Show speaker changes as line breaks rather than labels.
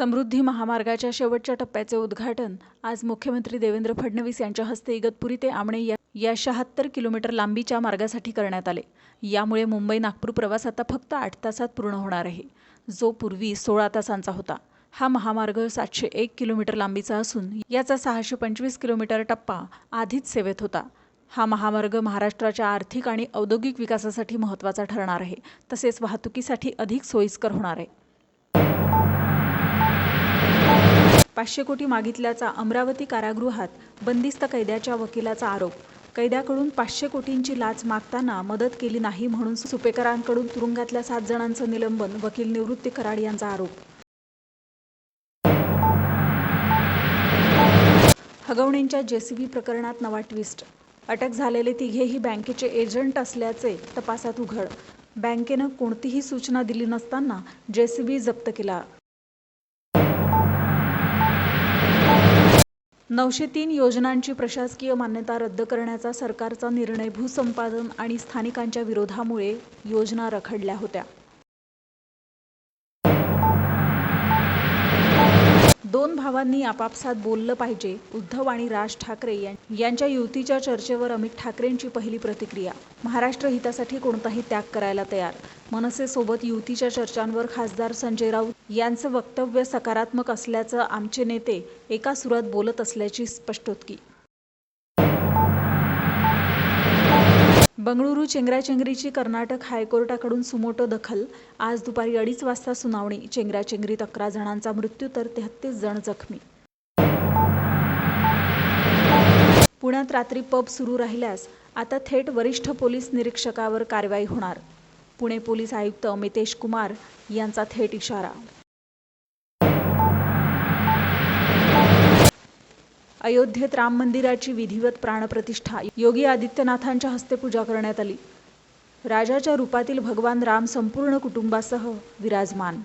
समृद्धी महामार्गाच्या शेवटच्या टप्प्याचे उद्घाटन आज मुख्यमंत्री देवेंद्र फडणवीस यांच्या हस्ते इगतपुरी ते आमणे या या शहात्तर किलोमीटर लांबीच्या मार्गासाठी करण्यात आले. यामुळे मुंबई नागपूर प्रवास आता फक्त आठ तासात पूर्ण होणार आहे. जो पूर्वी सोळा तासांचा होता. हा महामार्ग सातशे एक किलोमीटर लांबीचा असून याचा सहाशे पंचवीस किलोमीटर टप्पा आधीच सेवेत होता. हा महामार्ग महाराष्ट्राच्या आर्थिक आणि औद्योगिक विकासासाठी महत्त्वाचा ठरणार आहे. तसेच वाहतुकीसाठी अधिक सोयीस्कर होणार आहे. पाचशे कोटी मागितल्याचा अमरावती कारागृहात बंदिस्त कैद्याच्या वकिलाचा आरोप. कैद्याकडून पाचशे कोटींची लाच मागताना मदत केली नाही म्हणून सुपेकरांकडून तुरुंगातल्या सात जणांचं निलंबन वकील निवृत्ती कराड यांचा आरोप. हगवणेंच्या जेसीबी प्रकरणात नवा ट्विस्ट. अटक झालेले तिघेही बँकेचे एजंट असल्याचे तपासात उघड. बँकेनं कोणतीही सूचना दिली नसताना जेसीबी जप्त केला. नऊशे तीन योजनांची प्रशासकीय मान्यता रद्द करण्याचा सरकारचा निर्णय भूसंपादन आणि स्थानिकांच्या विरोधामुळे योजना रखडल्या होत्या. दोन भावांनी आपापसात बोललं पाहिजे उद्धव आणि राज ठाकरे यांच्या युतीच्या चर्चेवर अमित ठाकरेंची पहिली प्रतिक्रिया. महाराष्ट्र हितासाठी कोणताही त्याग करायला तयार. मनसेसोबत युतीच्या चर्चांवर खासदार संजय राऊत यांचं वक्तव्य सकारात्मक असल्याचं आमचे नेते एका सुरात बोलत असल्याची स्पष्टोक्ती बंगळुरू चेंगराचेंगरीची कर्नाटक हायकोर्टाकडून सुमोटो दखल. आज दुपारी अडीच वाजता सुनावणी. चेंगराचेंगरीत अकरा जणांचा मृत्यू तर तेहत्तीस जण जखमी. पुण्यात रात्री पब सुरू राहिल्यास आता थेट वरिष्ठ पोलीस निरीक्षकावर कारवाई होणार. पुणे पोलीस आयुक्त अमितेश कुमार यांचा थेट इशारा. अयोध्येत राम मंदिराची विधिवत प्राणप्रतिष्ठा. योगी आदित्यनाथांच्या हस्ते पूजा करण्यात आली. राजाच्या रूपातील भगवान राम संपूर्ण कुटुंबासह विराजमान.